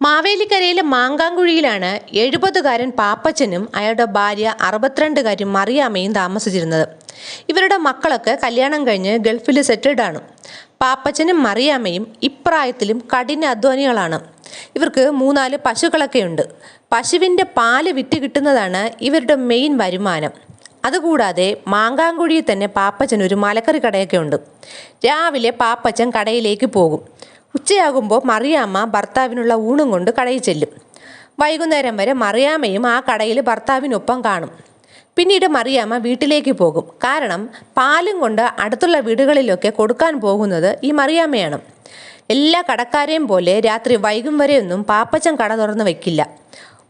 മാവേലിക്കരയിലെ മാങ്കാങ്കുഴിയിലാണ് എഴുപതുകാരൻ പാപ്പച്ചനും അയാളുടെ ഭാര്യ അറുപത്തിരണ്ടുകാരി മറിയാമ്മയും താമസിച്ചിരുന്നത്. ഇവരുടെ മക്കളൊക്കെ കല്യാണം കഴിഞ്ഞ് ഗൾഫിൽ സെറ്റിൽഡ് ആണ്. പാപ്പച്ചനും മറിയാമ്മയും ഇപ്രായത്തിലും കഠിന അധ്വാനികളാണ്. ഇവർക്ക് മൂന്നാൽ പശുക്കളൊക്കെയുണ്ട്. പശുവിന്റെ പാൽ വിറ്റ് കിട്ടുന്നതാണ് ഇവരുടെ മെയിൻ വരുമാനം. അതുകൂടാതെ മാങ്കാങ്കുഴിയിൽ തന്നെ പാപ്പച്ചൻ ഒരു മലക്കറി കടയൊക്കെ ഉണ്ട് രാവിലെ പാപ്പച്ചൻ കടയിലേക്ക് പോകും. ഉച്ചയാകുമ്പോൾ മറിയാമ്മ ഭർത്താവിനുള്ള ഊണും കൊണ്ട് കടയിൽ ചെല്ലും. വൈകുന്നേരം വരെ മറിയാമ്മയും ആ കടയിൽ ഭർത്താവിനൊപ്പം കാണും. പിന്നീട് മറിയാമ്മ വീട്ടിലേക്ക് പോകും. കാരണം പാലും കൊണ്ട് അടുത്തുള്ള വീടുകളിലൊക്കെ കൊടുക്കാൻ പോകുന്നത് ഈ മറിയാമ്മയാണ്. എല്ലാ കടക്കാരെയും പോലെ രാത്രി വൈകും വരെയൊന്നും പാപ്പച്ചൻ കട തുറന്ന് വെക്കില്ല.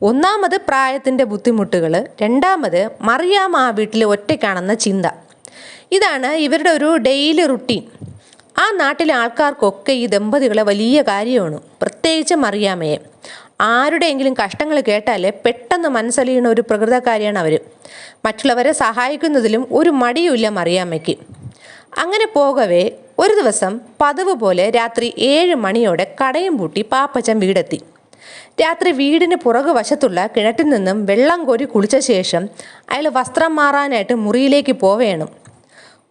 ഒന്നാമത് പ്രായത്തിന്റെ ബുദ്ധിമുട്ടുകൾ രണ്ടാമത് മറിയാമ്മ ആ വീട്ടിൽ ഒറ്റയ്ക്കാണെന്ന ചിന്ത. ഇതാണ് ഇവരുടെ ഒരു ഡെയിലി റുട്ടീൻ. ആ നാട്ടിലെ ആൾക്കാർക്കൊക്കെ ഈ ദമ്പതികളെ വലിയ കാര്യമാണ്. പ്രത്യേകിച്ച് മറിയാമയെ ആരുടെയെങ്കിലും കഷ്ടങ്ങൾ കേട്ടാൽ പെട്ടെന്ന് മനസ്സലിയുന്ന ഒരു പ്രകൃതക്കാരിയാണ് അവർ മറ്റുള്ളവരെ സഹായിക്കുന്നതിലും ഒരു മടിയുമില്ല മറിയാമ്മയ്ക്ക്. അങ്ങനെ പോകവേ ഒരു ദിവസം പതിവ് പോലെ രാത്രി ഏഴ് മണിയോടെ കടയും പൂട്ടി പാപ്പച്ചൻ വീടെത്തി. രാത്രി വീടിന് പുറകു വശത്തുള്ള കിണറ്റിൽ നിന്നും വെള്ളം കോരി കുളിച്ച ശേഷം അയാൾ വസ്ത്രം മാറാനായിട്ട് മുറിയിലേക്ക് പോവേണം.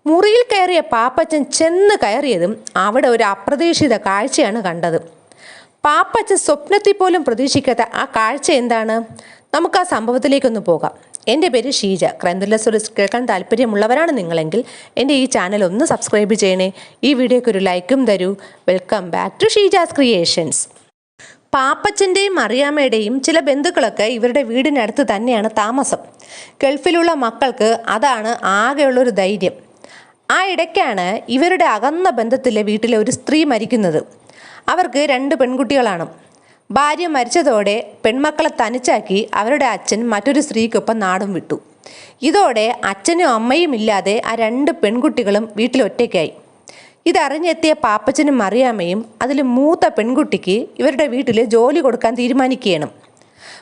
മുറിയിൽ കയറിയ പാപ്പച്ചൻ ചെന്ന് കയറിയതും അവിടെ ഒരു അപ്രതീക്ഷിത കാഴ്ചയാണ് കണ്ടത്. പാപ്പച്ചൻ സ്വപ്നത്തിൽ പോലും പ്രതീക്ഷിക്കാത്ത ആ കാഴ്ച എന്താണ്? നമുക്ക് ആ സംഭവത്തിലേക്കൊന്ന് പോകാം. എന്റെ പേര് ഷീജ. ക്രൈംത്രില്ലർ സ്റ്റോറീസ് കേൾക്കാൻ താല്പര്യമുള്ളവരാണ് നിങ്ങളെങ്കിൽ എന്റെ ഈ ചാനൽ ഒന്ന് സബ്സ്ക്രൈബ് ചെയ്യണേ. ഈ വീഡിയോയ്ക്ക് ഒരു ലൈക്കും തരൂ. Welcome back to Sheeja's creations പാപ്പച്ചന്റെയും അറിയാമ്മയുടെയും ചില ബന്ധുക്കളൊക്കെ ഇവരുടെ വീടിനടുത്ത് തന്നെയാണ് താമസം. ഗൾഫിലുള്ള മക്കൾക്ക് അതാണ് ആകെയുള്ളൊരു ധൈര്യം. ആ ഇടയ്ക്കാണ് ഇവരുടെ അകന്ന ബന്ധത്തിലെ വീട്ടിലെ ഒരു സ്ത്രീ മരിക്കുന്നത്. അവർക്ക് രണ്ട് പെൺകുട്ടികളാണ്. ഭാര്യ മരിച്ചതോടെ പെൺമക്കളെ തനിച്ചാക്കി അവരുടെ അച്ഛൻ മറ്റൊരു സ്ത്രീക്കൊപ്പം നാടും വിട്ടു. ഇതോടെ അച്ഛനും അമ്മയും ഇല്ലാതെ ആ രണ്ട് പെൺകുട്ടികളും വീട്ടിലൊറ്റയ്ക്കായി ഇതറിഞ്ഞെത്തിയ പാപ്പച്ചനും മറിയാമ്മയും അതിൽ മൂത്ത പെൺകുട്ടിക്ക് ഇവരുടെ വീട്ടിൽ ജോലി കൊടുക്കാൻ തീരുമാനിക്കുകയാണ്.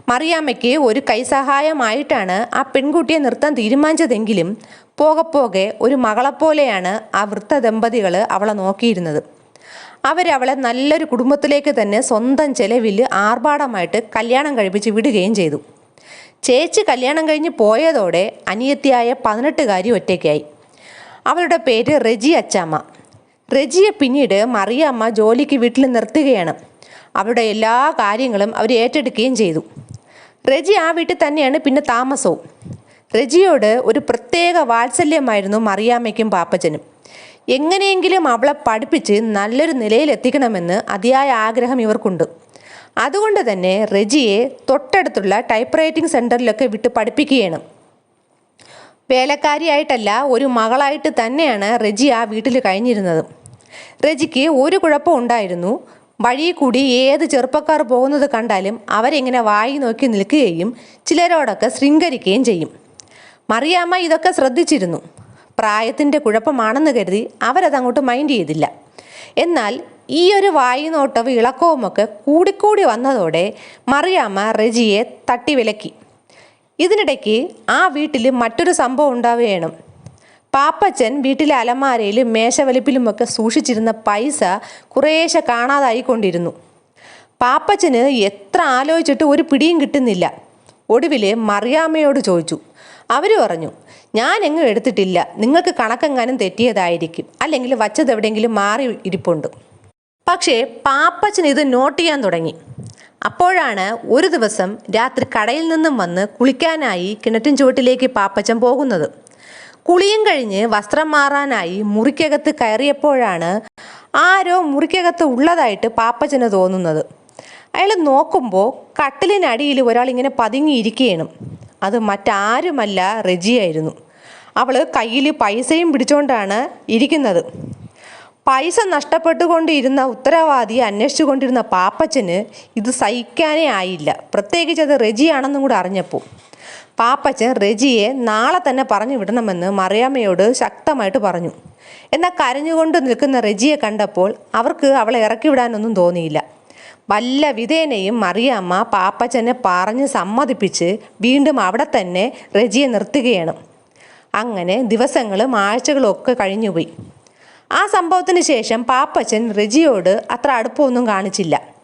മറിയാമ്മയ്ക്ക് ഒരു കൈസഹായമായിട്ടാണ് ആ പെൺകുട്ടിയെ നിർത്താൻ തീരുമാനിച്ചതെങ്കിലും പോകെ ഒരു മകളെപ്പോലെയാണ് ആ വൃത്ത ദമ്പതികൾ അവളെ നോക്കിയിരുന്നത്. അവരവളെ നല്ലൊരു കുടുംബത്തിലേക്ക് തന്നെ സ്വന്തം ചെലവിൽ ആർഭാടമായിട്ട് കല്യാണം കഴിപ്പിച്ച് വിടുകയും ചെയ്തു. ചേച്ചി കല്യാണം കഴിഞ്ഞ് പോയതോടെ അനിയത്തിയായ പതിനെട്ടുകാരി ഒറ്റയ്ക്കായി. അവളുടെ പേര് റെജി അച്ചാമ്മ. റെജിയെ പിന്നീട് മറിയാമ്മ ജോലിക്ക് വീട്ടിൽ നിർത്തുകയാണ്. അവരുടെ എല്ലാ കാര്യങ്ങളും അവർ ഏറ്റെടുക്കുകയും ചെയ്തു. റെജി ആ വീട്ടിൽ തന്നെയാണ് പിന്നെ താമസവും. റെജിയോട് ഒരു പ്രത്യേക വാത്സല്യമായിരുന്നു മറിയാമ്മയ്ക്കും പാപ്പച്ചനും. എങ്ങനെയെങ്കിലും അവളെ പഠിപ്പിച്ച് നല്ലൊരു നിലയിലെത്തിക്കണമെന്ന് അതിയായ ആഗ്രഹം ഇവർക്കുണ്ട്. അതുകൊണ്ട് തന്നെ റെജിയെ തൊട്ടടുത്തുള്ള ടൈപ്പ് റൈറ്റിംഗ് സെന്ററിലൊക്കെ വിട്ട് പഠിപ്പിക്കുകയാണ്. വേലക്കാരിയായിട്ടല്ല ഒരു മകളായിട്ട് തന്നെയാണ് റെജി ആ വീട്ടിൽ കഴിഞ്ഞിരുന്നത്. റെജിക്ക് ഒരു കുഴപ്പം ഉണ്ടായിരുന്നു വഴി കൂടി ഏത് ചെറുപ്പക്കാർ പോകുന്നത് കണ്ടാലും അവരിങ്ങനെ വായി നോക്കി നിൽക്കുകയും ചിലരോടൊക്കെ ശൃംഗരിക്കുകയും ചെയ്യും. മറിയാമ്മ ഇതൊക്കെ ശ്രദ്ധിച്ചിരുന്നു. പ്രായത്തിന്റെ കുഴപ്പമാണെന്ന് കരുതി അവരതങ്ങോട്ട് മൈൻഡ് ചെയ്തില്ല. എന്നാൽ ഈ ഒരു വായി നോട്ടവും ഇളക്കവുമൊക്കെ കൂടിക്കൂടി വന്നതോടെ മറിയാമ്മ റെജിയെ തട്ടി വിലക്കി ഇതിനിടയ്ക്ക് ആ വീട്ടിൽ മറ്റൊരു സംഭവം ഉണ്ടാവുകയാണ്. പാപ്പച്ചൻ വീട്ടിലെ അലമാരയിലും മേശവലിപ്പിലുമൊക്കെ സൂക്ഷിച്ചിരുന്ന പൈസ കുറേശ്ശെ കാണാതായിക്കൊണ്ടിരുന്നു പാപ്പച്ചന് എത്ര ആലോചിച്ചിട്ട് ഒരു പിടിയും കിട്ടുന്നില്ല. ഒടുവിൽ മറിയാമ്മയോട് ചോദിച്ചു. അവർ പറഞ്ഞു ഞാൻ എങ്ങും എടുത്തിട്ടില്ല. നിങ്ങൾക്ക് കണക്കെങ്ങാനും തെറ്റിയതായിരിക്കും. അല്ലെങ്കിൽ വച്ചത് എവിടെയെങ്കിലും മാറി ഇരിപ്പുണ്ട്. പക്ഷേ പാപ്പച്ചൻ ഇത് നോട്ട് ചെയ്യാൻ തുടങ്ങി. അപ്പോഴാണ് ഒരു ദിവസം രാത്രി കടയിൽ നിന്നും വന്ന് കുളിക്കാനായി കിണറ്റിൻ ചുവട്ടിലേക്ക് പാപ്പച്ചൻ പോകുന്നത്. കുളിയും കഴിഞ്ഞ് വസ്ത്രം മാറാനായി മുറിക്കകത്ത് കയറിയപ്പോഴാണ് ആരോ മുറിക്കകത്ത് ഉള്ളതായിട്ട് പാപ്പച്ചന് തോന്നുന്നത്. അയാൾ നോക്കുമ്പോൾ കട്ടിലിനടിയിൽ ഒരാൾ ഇങ്ങനെ പതുങ്ങിയിരിക്കുകയാണ്. അത് മറ്റാരുമല്ല റെജിയായിരുന്നു അവൾ കയ്യിൽ പൈസയും പിടിച്ചുകൊണ്ടാണ് ഇരിക്കുന്നത്. പൈസ നഷ്ടപ്പെട്ടുകൊണ്ടിരുന്ന ഉത്തരവാദിയെ അന്വേഷിച്ചുകൊണ്ടിരുന്ന പാപ്പച്ചന് ഇത് സഹിക്കാനേ ആയില്ല. പ്രത്യേകിച്ച് അത് റെജിയാണെന്നും കൂടെ അറിഞ്ഞപ്പോൾ. പാപ്പച്ചൻ റെജിയെ നാളെ തന്നെ പറഞ്ഞു വിടണമെന്ന് മറിയാമ്മയോട് ശക്തമായിട്ട് പറഞ്ഞു. എന്നാൽ കരഞ്ഞുകൊണ്ട് നിൽക്കുന്ന റെജിയെ കണ്ടപ്പോൾ അവർക്ക് അവളെ ഇറക്കി വിടാനൊന്നും തോന്നിയില്ല. വല്ല വിധേനയും മറിയാമ്മ പാപ്പച്ചനെ പറഞ്ഞ് സമ്മതിപ്പിച്ച് വീണ്ടും അവിടെ തന്നെ റെജിയെ നിർത്തുകയാണ്. അങ്ങനെ ദിവസങ്ങളും ആഴ്ചകളും ഒക്കെ കഴിഞ്ഞുപോയി. ആ സംഭവത്തിന് ശേഷം പാപ്പച്ചൻ റെജിയോട് അത്ര അടുപ്പമൊന്നും കാണിച്ചില്ല.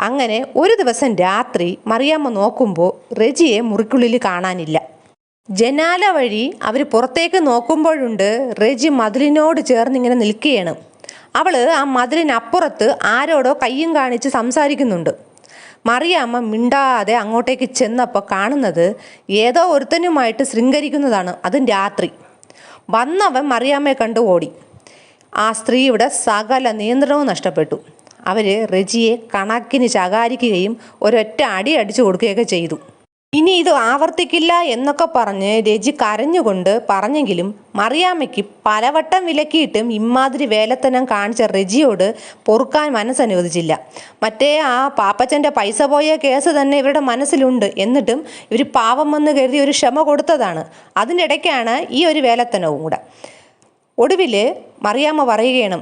അങ്ങനെ ഒരു ദിവസം രാത്രി മറിയാമ്മ നോക്കുമ്പോൾ റെജിയെ മുറിക്കുള്ളിൽ കാണാനില്ല. ജനാല വഴി അവർ പുറത്തേക്ക് നോക്കുമ്പോഴുണ്ട് റെജി മതിലിനോട് ചേർന്ന് ഇങ്ങനെ നിൽക്കുകയാണ്. അവൾ ആ മതിലിനപ്പുറത്ത് ആരോടോ കയ്യും കാണിച്ച് സംസാരിക്കുന്നുണ്ട്. മറിയാമ്മ മിണ്ടാതെ അങ്ങോട്ടേക്ക് ചെന്നപ്പോൾ കാണുന്നത് ഏതോ ഒരുത്തനുമായിട്ട് ശൃംഗരിക്കുന്നതാണ് അതും രാത്രി. വന്നവൻ മറിയാമ്മയെ കണ്ടു ഓടി. ആ സ്ത്രീയുടെ സകല നിയന്ത്രണവും നഷ്ടപ്പെട്ടു. അവർ റെജിയെ കണക്കിന് ശകാരിക്കുകയും ഒരൊറ്റ അടി അടിച്ചു കൊടുക്കുകയൊക്കെ ചെയ്തു. ഇനി ഇത് ആവർത്തിക്കില്ല എന്നൊക്കെ പറഞ്ഞ് രജി കരഞ്ഞുകൊണ്ട് പറഞ്ഞെങ്കിലും മറിയാമ്മയ്ക്ക് പലവട്ടം വിലക്കിയിട്ടും ഇമ്മാതിരി വേലത്തനം കാണിച്ച റെജിയോട് പൊറുക്കാൻ മനസ്സനുവദിച്ചില്ല. മറ്റേ ആ പാപ്പച്ചന്റെ പൈസ പോയ കേസ് തന്നെ ഇവരുടെ മനസ്സിലുണ്ട് എന്നിട്ടും ഇവർ പാവം വന്ന് കരുതി ഒരു ക്ഷമ കൊടുത്തതാണ്. അതിന്റെ ഇടയ്ക്കാണ് ഈ ഒരു വേലത്തനവും കൂടെ. ഒടുവിൽ മറിയാമ്മ പറയുകയാണ്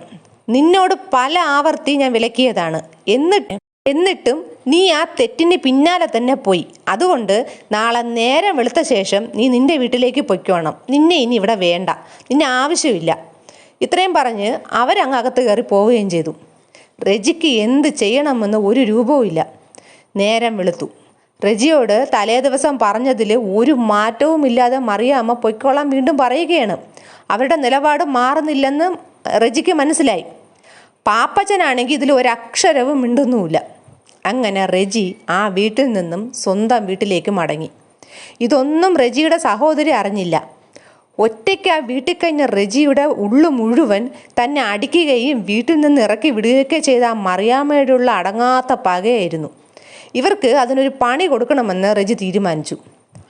നിന്നോട് പല ആവർത്തി ഞാൻ വിലക്കിയതാണ്. എന്നിട്ട് എന്നിട്ടും നീ ആ തെറ്റിന് പിന്നാലെ തന്നെ പോയി. അതുകൊണ്ട് നാളെ നേരം വെളുത്ത ശേഷം നീ നിന്റെ വീട്ടിലേക്ക് പൊയ്ക്കോണം. നിന്നെ ഇനി ഇവിടെ വേണ്ട. നിന്നെ ആവശ്യമില്ല. ഇത്രയും പറഞ്ഞ് അവരങ്ങ് അകത്ത് കയറി പോവുകയും ചെയ്തു. റെജിക്ക് എന്ത് ചെയ്യണമെന്ന് ഒരു രൂപവുമില്ല നേരം വെളുത്തു. റെജിയോട് തലേ ദിവസം പറഞ്ഞതിൽ ഒരു മാറ്റവും ഇല്ലാതെ മറിയാമ്മ പൊയ്ക്കോളാൻ വീണ്ടും പറയുകയാണ്. അവരുടെ നിലപാട് മാറുന്നില്ലെന്ന് റെജിക്ക് മനസ്സിലായി. പാപ്പച്ചനാണെങ്കിൽ ഇതിൽ ഒരക്ഷരവും മിണ്ടുന്നുമില്ല. അങ്ങനെ റെജി ആ വീട്ടിൽ നിന്നും സ്വന്തം വീട്ടിലേക്ക് മടങ്ങി. ഇതൊന്നും റെജിയുടെ സഹോദരി അറിഞ്ഞില്ല. ഒറ്റയ്ക്ക് ആ വീട്ടിൽ കഴിഞ്ഞ റെജിയുടെ ഉള്ളു മുഴുവൻ തന്നെ അടിക്കുകയും വീട്ടിൽ നിന്ന് ഇറക്കി വിടുകയൊക്കെ ചെയ്ത ആ മറിയാമ്മയോടുള്ള അടങ്ങാത്ത പകയായിരുന്നു. ഇവർക്ക് അതിനൊരു പണി കൊടുക്കണമെന്ന് റെജി തീരുമാനിച്ചു.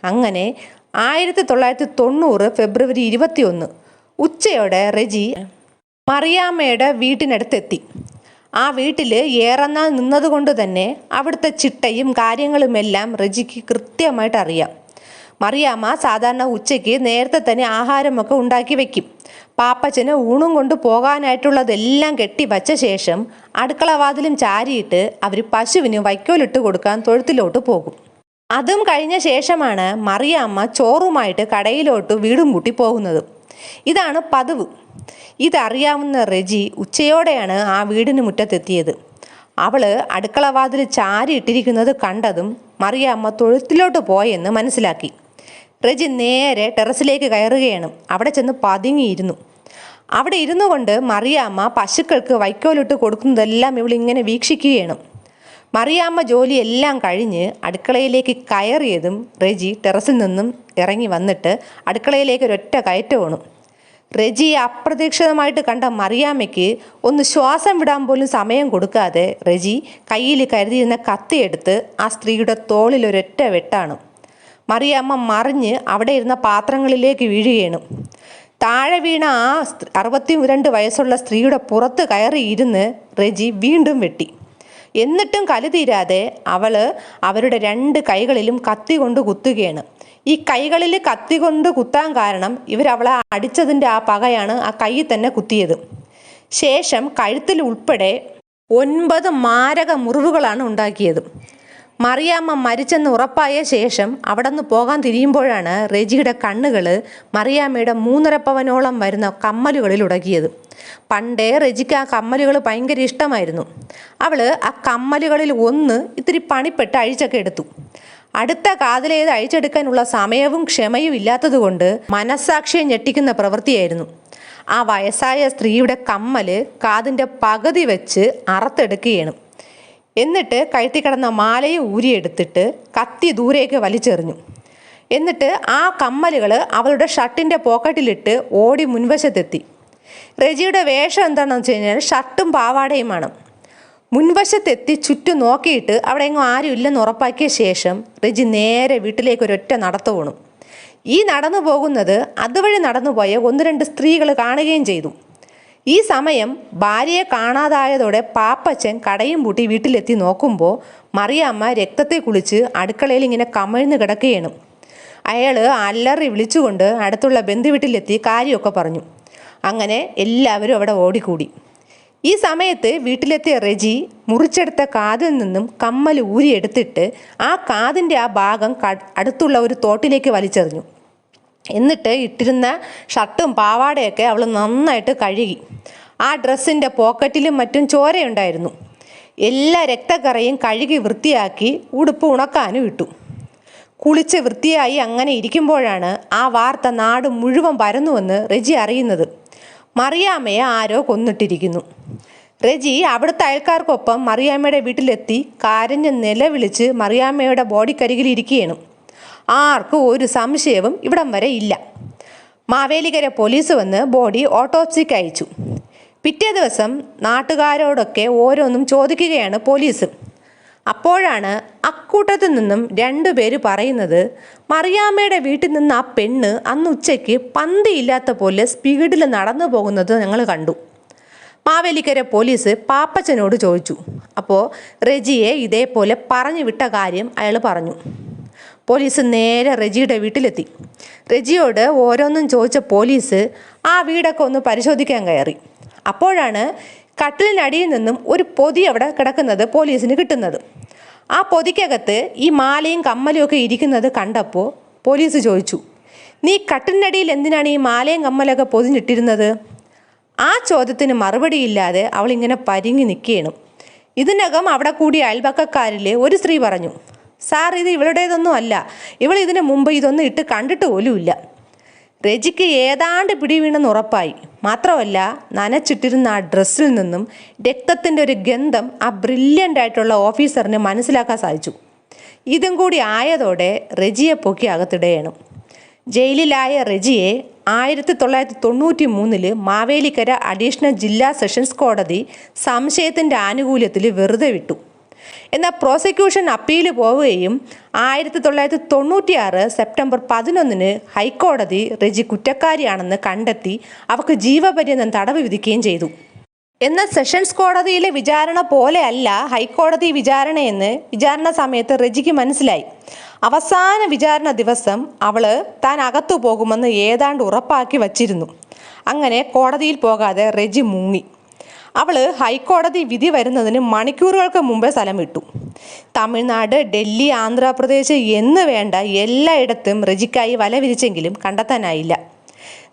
അങ്ങനെ ആയിരത്തി തൊള്ളായിരത്തി തൊണ്ണൂറ് ഫെബ്രുവരി ഇരുപത്തിയൊന്ന് ഉച്ചയോടെ റെജി മറിയാമ്മയുടെ വീട്ടിനടുത്തെത്തി. ആ വീട്ടിൽ ഏറെനാൾ നിന്നതുകൊണ്ട് തന്നെ അവിടുത്തെ ചിട്ടയും കാര്യങ്ങളുമെല്ലാം റജിക്ക് കൃത്യമായിട്ട് അറിയാം. മറിയാമ്മ സാധാരണ ഉച്ചയ്ക്ക് നേരത്തെ തന്നെ ആഹാരമൊക്കെ ഉണ്ടാക്കി വെക്കും. പാപ്പച്ചന് ഊണും കൊണ്ട് പോകാനായിട്ടുള്ളതെല്ലാം കെട്ടി വച്ച ശേഷം അടുക്കളവാതിലും ചാരിയിട്ട് അവർ പശുവിന് വൈക്കോലിട്ട് കൊടുക്കാൻ തൊഴുത്തിലോട്ട് പോകും. അതും കഴിഞ്ഞ ശേഷമാണ് മറിയാമ്മ ചോറുമായിട്ട് കടയിലോട്ട് വീടും കൂട്ടി പോകുന്നത്. ഇതാണ് പതിവ്. ഇതറിയാവുന്ന റെജി ഉച്ചയോടെയാണ് ആ വീടിന് മുറ്റത്തെത്തിയത്. അവൾ അടുക്കളവാതിൽ ചാരി ഇട്ടിരിക്കുന്നത് കണ്ടതും മറിയാമ്മ തൊഴുത്തിലോട്ട് പോയെന്ന് മനസ്സിലാക്കി. റെജി നേരെ ടെറസിലേക്ക് കയറുകയാണ്. അവിടെ ചെന്ന് പതുങ്ങിയിരുന്നു. അവിടെ ഇരുന്നു കൊണ്ട് മറിയാമ്മ പശുക്കൾക്ക് വൈക്കോലിട്ട് കൊടുക്കുന്നതെല്ലാം ഇവളിങ്ങനെ വീക്ഷിക്കുകയാണ്. മറിയാമ്മ ജോലിയെല്ലാം കഴിഞ്ഞ് അടുക്കളയിലേക്ക് കയറിയതും റെജി ടെറസിൽ നിന്നും ഇറങ്ങി വന്നിട്ട് അടുക്കളയിലേക്ക് ഒരൊറ്റ കയറ്റമാണ് റെജിയെ അപ്രതീക്ഷിതമായിട്ട് കണ്ട മറിയാമ്മയ്ക്ക് ഒന്ന് ശ്വാസം വിടാൻ പോലും സമയം കൊടുക്കാതെ റെജി കയ്യിൽ കരുതിയിരുന്ന കത്തിയെടുത്ത് ആ സ്ത്രീയുടെ തോളിൽ ഒരൊറ്റ വെട്ടാണ്. മറിയാമ്മ മറിഞ്ഞ് അവിടെ ഇരുന്ന പാത്രങ്ങളിലേക്ക് വീഴുകയാണ്. താഴെ വീണ ആ അറുപത്തി രണ്ട് വയസ്സുള്ള സ്ത്രീയുടെ പുറത്ത് കയറി ഇരുന്ന് റെജി വീണ്ടും വെട്ടി. എന്നിട്ടും കലി തീരാതെ അവൾ അവരുടെ രണ്ട് കൈകളിലും കത്തി കൊണ്ട് കുത്തുകയാണ്. ഈ കൈകളിൽ കത്തി കൊണ്ട് കുത്താൻ കാരണം ഇവരവളെ അടിച്ചതിന്റെ ആ പകയാണ് ആ കൈയിൽ തന്നെ കുത്തിയത്. ശേഷം കഴുത്തിൽ ഉൾപ്പെടെ ഒൻപത് മാരക മുറിവുകളാണ് ഉണ്ടാക്കിയത്. മറിയാമ്മ മരിച്ചെന്ന് ഉറപ്പായ ശേഷം അവിടെ നിന്ന് പോകാൻ തിരിയുമ്പോഴാണ് റെജിയുടെ കണ്ണുകൾ മറിയാമ്മയുടെ മൂന്നരപ്പവനോളം വരുന്ന കമ്മലുകളിൽ ഉടക്കിയത്. പണ്ടേ റെജിക്ക് ആ കമ്മലുകൾ ഭയങ്കര ഇഷ്ടമായിരുന്നു. അവൾ ആ കമ്മലുകളിൽ ഒന്ന് ഇത്തിരി പണിപ്പെട്ട് അഴിച്ചൊക്കെ എടുത്തു. അടുത്ത കാതിലേത് അഴിച്ചെടുക്കാനുള്ള സമയവും ക്ഷമയും ഇല്ലാത്തതുകൊണ്ട് മനസ്സാക്ഷിയെ ഞെട്ടിക്കുന്ന പ്രവൃത്തിയായിരുന്നു. ആ വയസ്സായ സ്ത്രീയുടെ കമ്മൽ കാതിന്റെ പകുതി വെച്ച് അറുത്തെടുക്കുകയാണ്. എന്നിട്ട് കഴുത്തി കിടന്ന മാലയെ ഊരിയെടുത്തിട്ട് കത്തി ദൂരേക്ക് വലിച്ചെറിഞ്ഞു. എന്നിട്ട് ആ കമ്മലുകൾ അവളുടെ ഷർട്ടിന്റെ പോക്കറ്റിലിട്ട് ഓടി മുൻവശത്തെത്തി. റെജിയുടെ വേഷം എന്താണെന്ന് വെച്ച് കഴിഞ്ഞാൽ ഷർട്ടും പാവാടയുമാണ് മുൻവശത്തെത്തി ചുറ്റും നോക്കിയിട്ട് അവിടെ എങ്ങും ആരും ഇല്ലെന്ന് ഉറപ്പാക്കിയ ശേഷം റെജി നേരെ വീട്ടിലേക്ക് ഒരൊറ്റ നടത്തു പോണു ഈ നടന്നു പോകുന്നത് അതുവഴി നടന്നുപോയ ഒന്ന് രണ്ട് സ്ത്രീകൾ കാണുകയും ചെയ്തു. ഈ സമയം ഭാര്യയെ കാണാതായതോടെ പാപ്പച്ചൻ കടയും പൂട്ടി വീട്ടിലെത്തി നോക്കുമ്പോൾ മറിയമ്മ രക്തത്തെ കുളിച്ച് അടുക്കളയിൽ ഇങ്ങനെ കമഴ്ന്ന് കിടക്കുകയാണ്. അയാൾ അല്ലറി വിളിച്ചുകൊണ്ട് അടുത്തുള്ള ബന്ധുവീട്ടിലെത്തി കാര്യമൊക്കെ പറഞ്ഞു. അങ്ങനെ എല്ലാവരും അവിടെ ഓടിക്കൂടി. ഈ സമയത്ത് വീട്ടിലെത്തിയ റെജി മുറിച്ചെടുത്ത കാതിൽ നിന്നും കമ്മൽ ഊരിയെടുത്തിട്ട് ആ കാതിന്റെ ആ ഭാഗം അടുത്തുള്ള ഒരു തോട്ടിലേക്ക് വലിച്ചെറിഞ്ഞു. എന്നിട്ട് ഇട്ടിരുന്ന ഷർട്ടും പാവാടയൊക്കെ അവൾ നന്നായിട്ട് കഴുകി. ആ ഡ്രസ്സിന്റെ പോക്കറ്റിലും മറ്റും ചോരയുണ്ടായിരുന്നു. എല്ലാ രക്തക്കറയും കഴുകി വൃത്തിയാക്കി ഉടുപ്പ് ഉണക്കാനും ഇട്ടു. കുളിച്ച് വൃത്തിയായി അങ്ങനെ ഇരിക്കുമ്പോഴാണ് ആ വാർത്ത നാട് മുഴുവൻ പരന്നുവെന്ന് റെജി അറിയുന്നത്. മറിയാമ്മയെ ആരോ കൊന്നിട്ടിരിക്കുന്നു. റെജി അവിടുത്തെ അയൽക്കാർക്കൊപ്പം മറിയാമ്മയുടെ വീട്ടിലെത്തി കരഞ്ഞ് നിലവിളിച്ച് മറിയാമ്മയുടെ ബോഡിക്കരികിൽ ഇരിക്കുകയാണ്. ആർക്കും ഒരു സംശയവും ഇവിടം വരെ ഇല്ല. മാവേലിക്കര പോലീസ് വന്ന് ബോഡി ഓട്ടോപ്സിക്ക് അയച്ചു. പിറ്റേ ദിവസം നാട്ടുകാരോടൊക്കെ ഓരോന്നും ചോദിക്കുകയാണ് പോലീസ്. അപ്പോഴാണ് അക്കൂട്ടത്തിൽ നിന്നും രണ്ടുപേര് പറയുന്നത് മറിയാമ്മയുടെ വീട്ടിൽ നിന്ന് ആ പെണ്ണ് അന്ന് ഉച്ചയ്ക്ക് പന്തിയില്ലാത്ത പോലെ സ്പീഡിൽ നടന്നു പോകുന്നത് ഞങ്ങൾ കണ്ടു. മാവേലിക്കര പോലീസ് പാപ്പച്ചനോട് ചോദിച്ചു. അപ്പോൾ റെജിയെ ഇതേപോലെ പറഞ്ഞു വിട്ട കാര്യം അയാൾ പറഞ്ഞു. പോലീസ് നേരെ റെജിയുടെ വീട്ടിലെത്തി. റെജിയോട് ഓരോന്നും ചോദിച്ച പോലീസ് ആ വീടൊക്കെ ഒന്ന് പരിശോധിക്കാൻ കയറി. അപ്പോഴാണ് കട്ടിലിനടിയിൽ നിന്നും ഒരു പൊതി അവിടെ കിടക്കുന്നത് പോലീസിന് കിട്ടുന്നത്. ആ പൊതിക്കകത്ത് ഈ മാലയും കമ്മലും ഒക്കെ ഇരിക്കുന്നത് കണ്ടപ്പോൾ പോലീസ് ചോദിച്ചു നീ കട്ടിലിനടിയിൽ എന്തിനാണ് ഈ മാലയും കമ്മലൊക്കെ പൊതിഞ്ഞിട്ടിരുന്നത്? ആ ചോദ്യത്തിന് മറുപടിയില്ലാതെ അവൾ ഇങ്ങനെ പരിങ്ങി നിൽക്കുകയാണ് ഇതിനകം അവിടെ കൂടിയ അയൽപക്കക്കാരിൽ ഒരു സ്ത്രീ പറഞ്ഞു സാർ ഇത് ഇവളുടേതൊന്നും അല്ല. ഇവൾ ഇതിനു മുമ്പ് ഇതൊന്നും ഇട്ട് കണ്ടിട്ട് പോലുമില്ല രജിക്ക് ഏതാണ്ട് പിടി വീണെന്ന് ഉറപ്പായി. മാത്രമല്ല നനച്ചിട്ടിരുന്ന ആ ഡ്രസ്സിൽ നിന്നും രക്തത്തിന്റെ ഒരു ഗന്ധം ആ ബ്രില്യന്റ് ആയിട്ടുള്ള ഓഫീസറിന് മനസ്സിലാക്കാൻ സാധിച്ചു. ഇതും കൂടി ആയതോടെ റെജിയെ പൊക്കി അകത്തിടയണം ജയിലിലായ റെജിയെ ആയിരത്തി തൊള്ളായിരത്തി തൊണ്ണൂറ്റി മൂന്നിൽ മാവേലിക്കര അഡീഷണൽ ജില്ലാ സെഷൻസ് കോടതി സംശയത്തിന്റെ ആനുകൂല്യത്തിൽ വെറുതെ വിട്ടു. എന്നാൽ പ്രോസിക്യൂഷൻ അപ്പീൽ പോവുകയും ആയിരത്തി തൊള്ളായിരത്തി തൊണ്ണൂറ്റിയാറ് സെപ്റ്റംബർ പതിനൊന്നിന് ഹൈക്കോടതി റെജി കുറ്റക്കാരിയാണെന്ന് കണ്ടെത്തി അവർക്ക് ജീവപര്യന്തം തടവ് വിധിക്കുകയും ചെയ്തു. എന്നാൽ സെഷൻസ് കോടതിയിലെ വിചാരണ പോലെയല്ല ഹൈക്കോടതി വിചാരണയെന്ന് വിചാരണ സമയത്ത് റെജിക്ക് മനസ്സിലായി. അവസാന വിചാരണ ദിവസം അവൾ താൻ അകത്തു പോകുമെന്ന് ഏതാണ്ട് ഉറപ്പാക്കി വച്ചിരുന്നു. അങ്ങനെ കോടതിയിൽ പോകാതെ റെജി മുങ്ങി. അവൾ ഹൈക്കോടതി വിധി വരുന്നതിന് മണിക്കൂറുകൾക്ക് മുമ്പേ സ്ഥലം വിട്ടു. തമിഴ്നാട് ഡൽഹി ആന്ധ്രാപ്രദേശ് എന്ന് വേണ്ട എല്ലായിടത്തും റജിക്കായി വല വിരിച്ചെങ്കിലും കണ്ടെത്താനായില്ല.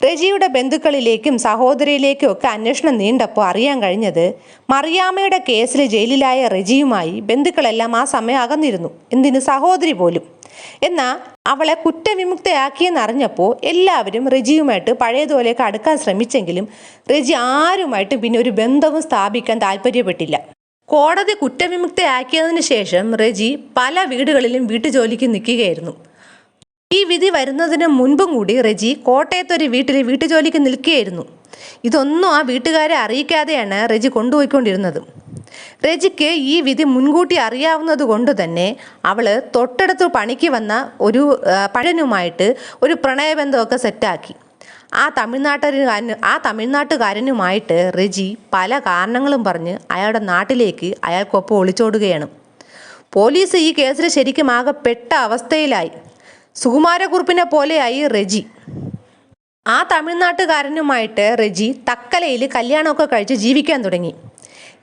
റെജിയുടെ ബന്ധുക്കളിലേക്കും സഹോദരിയിലേക്കും ഒക്കെ അന്വേഷണം നീണ്ടപ്പോൾ അറിയാൻ കഴിഞ്ഞത് മറിയാമ്മയുടെ കേസിൽ ജയിലിലായ റെജിയുമായി ബന്ധുക്കളെല്ലാം ആ സമയം അകന്നിരുന്നു. എന്തിന്? സഹോദരി പോലും. എന്നാൽ അവളെ കുറ്റവിമുക്തയാക്കിയെന്നറിഞ്ഞപ്പോൾ എല്ലാവരും റെജിയുമായിട്ട് പഴയതുപോലെയൊക്കെ അടുക്കാൻ ശ്രമിച്ചെങ്കിലും റെജി ആരുമായിട്ട് പിന്നെ ഒരു ബന്ധവും സ്ഥാപിക്കാൻ താല്പര്യപ്പെട്ടില്ല. കോടതി കുറ്റവിമുക്തയാക്കിയതിനു ശേഷം റെജി പല വീടുകളിലും വീട്ടുജോലിക്ക് നിൽക്കുകയായിരുന്നു. ഈ വിധി വരുന്നതിന് മുൻപും കൂടി റെജി കോട്ടയത്തൊരു വീട്ടിൽ വീട്ടുജോലിക്ക് നിൽക്കുകയായിരുന്നു. ഇതൊന്നും ആ വീട്ടുകാരെ അറിയിക്കാതെയാണ് റെജി കൊണ്ടുപോയിക്കൊണ്ടിരുന്നത്. റെജിക്ക് ഈ വിധി മുൻകൂട്ടി അറിയാവുന്നത് കൊണ്ട് തന്നെ അവൾ തൊട്ടടുത്ത് പണിക്ക് വന്ന ഒരു പഴനുമായിട്ട് ഒരു പ്രണയബന്ധമൊക്കെ സെറ്റാക്കി. ആ തമിഴ്നാട്ടുകാരന് ആ തമിഴ്നാട്ടുകാരനുമായിട്ട് റെജി പല കാരണങ്ങളും പറഞ്ഞ് അയാളുടെ നാട്ടിലേക്ക് അയാൾക്കൊപ്പം ഒളിച്ചോടുകയാണ്. പോലീസ് ഈ കേസിൽ ശരിക്കും ആകെ പെട്ട അവസ്ഥയിലായി. സുകുമാരക്കുറുപ്പിനെ പോലെയായി റെജി. ആ തമിഴ്നാട്ടുകാരനുമായിട്ട് റെജി തക്കലയിൽ കല്യാണമൊക്കെ കഴിച്ച് ജീവിക്കാൻ തുടങ്ങി.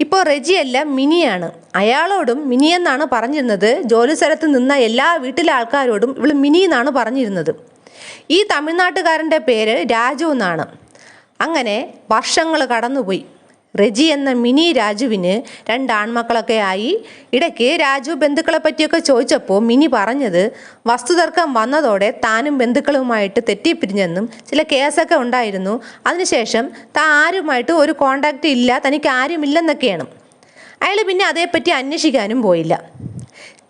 ഇപ്പോൾ റെജിയല്ല മിനിയാണ്. അയാളോടും മിനിയെന്നാണ് പറഞ്ഞിരുന്നത്. ജോലി സ്ഥലത്ത് നിന്ന എല്ലാ വീട്ടിലെ ആൾക്കാരോടും ഇവൾ മിനി എന്നാണ് പറഞ്ഞിരുന്നത്. ഈ തമിഴ്നാട്ടുകാരന്റെ പേര് രാജു എന്നാണ്. അങ്ങനെ വർഷങ്ങൾ കടന്നുപോയി. റെജി എന്ന മിനി രാജുവിന് രണ്ട് ആൺമക്കളൊക്കെ ആയി. ഇടയ്ക്ക് രാജു ബന്ധുക്കളെ പറ്റിയൊക്കെ ചോദിച്ചപ്പോൾ മിനി പറഞ്ഞത് വസ്തുതർക്കം വന്നതോടെ താനും ബന്ധുക്കളുമായിട്ട് തെറ്റിപ്പിരിഞ്ഞെന്നും ചില കേസൊക്കെ ഉണ്ടായിരുന്നു. അതിനുശേഷം താൻ ആരുമായിട്ട് ഒരു കോണ്ടാക്റ്റ് ഇല്ല തനിക്ക് ആരുമില്ലെന്നൊക്കെയാണ്. അയാൾ പിന്നെ അതേപ്പറ്റി അന്വേഷിക്കാനും പോയില്ല.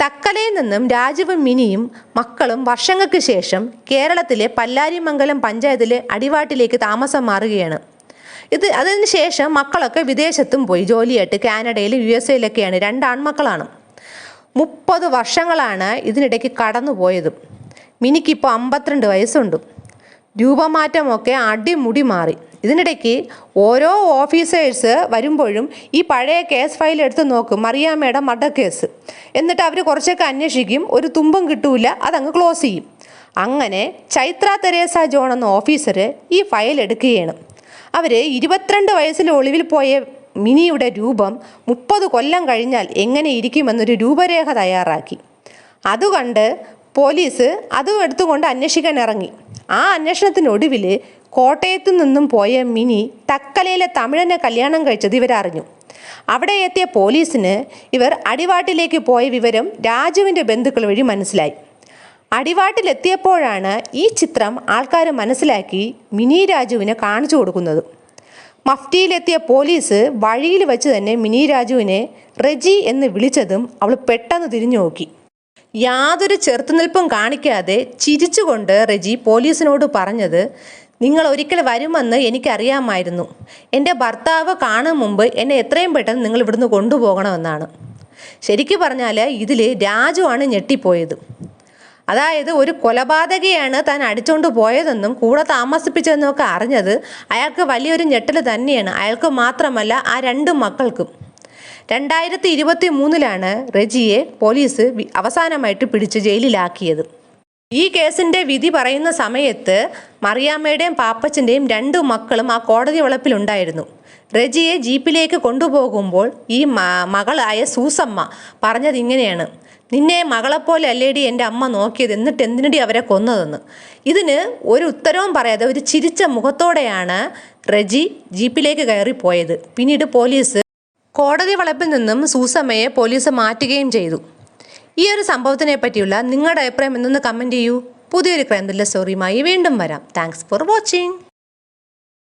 തക്കലയിൽ നിന്നും രാജുവും മിനിയും മക്കളും വർഷങ്ങൾക്ക് ശേഷം കേരളത്തിലെ പല്ലാരിമംഗലം പഞ്ചായത്തിലെ അടിവാട്ടിലേക്ക് താമസം മാറുകയാണ്. ഇത് അതിന് ശേഷം മക്കളൊക്കെ വിദേശത്തും പോയി ജോലിയായിട്ട് കാനഡയിൽ യു എസ് എയിലൊക്കെയാണ്. രണ്ട് ആൺമക്കളാണ്. മുപ്പത് വർഷങ്ങളാണ് ഇതിനിടയ്ക്ക് കടന്നു പോയതും മിനിക്കിപ്പോൾ അമ്പത്തിരണ്ട് വയസ്സുണ്ട്. രൂപമാറ്റമൊക്കെ അടിമുടി മാറി. ഇതിനിടയ്ക്ക് ഓരോ ഓഫീസേഴ്സ് വരുമ്പോഴും ഈ പഴയ കേസ് ഫയൽ എടുത്ത് നോക്കും മറിയാമ്മയുടെ കേസ്. എന്നിട്ട് അവർ കുറച്ചൊക്കെ അന്വേഷിക്കും ഒരു തുമ്പും കിട്ടൂല അതങ്ങ് ക്ലോസ് ചെയ്യും. അങ്ങനെ ചൈത്ര തെരേസ ജോൺ എന്ന ഓഫീസർ ഈ ഫയൽ എടുക്കുകയാണ്. അവർ ഇരുപത്തിരണ്ട് വയസ്സിൽ ഒളിവിൽ പോയ മിനിയുടെ രൂപം മുപ്പത് കൊല്ലം കഴിഞ്ഞാൽ എങ്ങനെ ഇരിക്കുമെന്നൊരു രൂപരേഖ തയ്യാറാക്കി. അതുകണ്ട് പോലീസ് അതും എടുത്തുകൊണ്ട് അന്വേഷിക്കാൻ ഇറങ്ങി. ആ അന്വേഷണത്തിനൊടുവിൽ കോട്ടയത്തു നിന്നും പോയ മിനി തക്കലയിലെ തമിഴനെ കല്യാണം കഴിച്ചത് ഇവരറിഞ്ഞു. അവിടെ എത്തിയ പോലീസിന് ഇവർ അടിവാട്ടിലേക്ക് പോയ വിവരം രാജുവിന്റെ ബന്ധുക്കൾ വഴി മനസ്സിലായി. അടിവാട്ടിലെത്തിയപ്പോഴാണ് ഈ ചിത്രം ആൾക്കാർ മനസ്സിലാക്കി മിനി രാജുവിനെ കാണിച്ചു കൊടുക്കുന്നത്. മഫ്റ്റിയിലെത്തിയ പോലീസ് വഴിയിൽ വെച്ച് തന്നെ മിനി രാജുവിനെ റെജി എന്ന് വിളിച്ചതും അവൾ പെട്ടെന്ന് തിരിഞ്ഞു നോക്കി. യാതൊരു ചെറുത്തുനിൽപ്പും കാണിക്കാതെ ചിരിച്ചുകൊണ്ട് റെജി പോലീസിനോട് പറഞ്ഞത് നിങ്ങൾ ഒരിക്കൽ വരുമെന്ന് എനിക്കറിയാമായിരുന്നു. എന്റെ ഭർത്താവ് കാണും മുമ്പ് എന്നെ എത്രയും പെട്ടെന്ന് നിങ്ങൾ ഇവിടുന്ന് കൊണ്ടുപോകണമെന്നാണ്. ശരിക്കു പറഞ്ഞാൽ ഇതിൽ രാജുവാണ് ഞെട്ടിപ്പോയത്. അതായത് ഒരു കൊലപാതകയാണ് താൻ അടിച്ചുകൊണ്ട് പോയതെന്നും കൂടെ താമസിപ്പിച്ചതെന്നും ഒക്കെ അറിഞ്ഞത് അയാൾക്ക് വലിയൊരു ഞെട്ടൽ തന്നെയാണ്. അയാൾക്ക് മാത്രമല്ല ആ രണ്ട് മക്കൾക്കും. രണ്ടായിരത്തി ഇരുപത്തി മൂന്നിലാണ് റെജിയെ പോലീസ് അവസാനമായിട്ട് പിടിച്ച് ജയിലിലാക്കിയത്. ഈ കേസിന്റെ വിധി പറയുന്ന സമയത്ത് മറിയാമ്മയുടെയും പാപ്പച്ചന്റെയും രണ്ട് മക്കളും ആ കോടതി വളപ്പിലുണ്ടായിരുന്നു. റെജിയെ ജീപ്പിലേക്ക് കൊണ്ടുപോകുമ്പോൾ ഈ മകളായ സൂസമ്മ പറഞ്ഞത് ഇങ്ങനെയാണ് നിന്നെ മകളെപ്പോലെ അല്ലേടി എന്റെ അമ്മ നോക്കിയത്? എന്നിട്ട് എന്തിനടി അവരെ കൊന്നതെന്ന്? ഇതിന് ഒരു ഉത്തരവും പറയാതെ ഒരു ചിരിച്ച മുഖത്തോടെയാണ് റെജി ജീപ്പിലേക്ക് കയറി പോയത്. പിന്നീട് പോലീസ് കോടതി വളപ്പിൽ നിന്നും സൂസമ്മയെ പോലീസ് മാറ്റുകയും ചെയ്തു. ഈ ഒരു സംഭവത്തിനെ പറ്റിയുള്ള നിങ്ങളുടെ അഭിപ്രായം എന്നൊന്ന് കമന്റ് ചെയ്യൂ. പുതിയൊരു ക്രൈം ത്രില്ലർ സ്റ്റോറിയുമായി വീണ്ടും വരാം. Thanks for watching